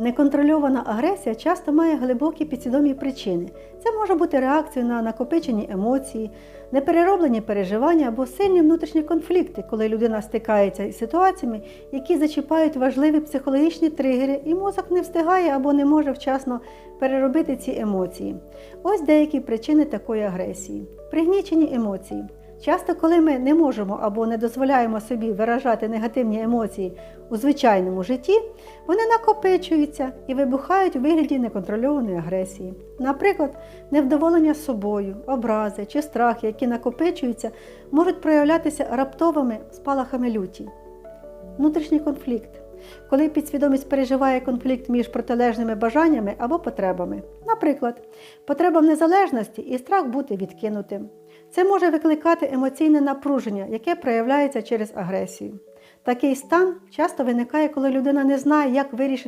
Неконтрольована агресія часто має глибокі підсвідомі причини. Це може бути реакцією на накопичені емоції, неперероблені переживання або сильні внутрішні конфлікти, коли людина стикається із ситуаціями, які зачіпають важливі психологічні тригери, і мозок не встигає або не може вчасно переробити ці емоції. Ось деякі причини такої агресії. Пригнічені емоції. Часто, коли ми не можемо або не дозволяємо собі виражати негативні емоції у звичайному житті, вони накопичуються і вибухають у вигляді неконтрольованої агресії. Наприклад, невдоволення собою, образи чи страхи, які накопичуються, можуть проявлятися раптовими спалахами люті. Внутрішній конфлікт. Коли підсвідомість переживає конфлікт між протилежними бажаннями або потребами. Наприклад, потреба в незалежності і страх бути відкинутим. Це може викликати емоційне напруження, яке проявляється через агресію. Такий стан часто виникає, коли людина не знає, як вирішити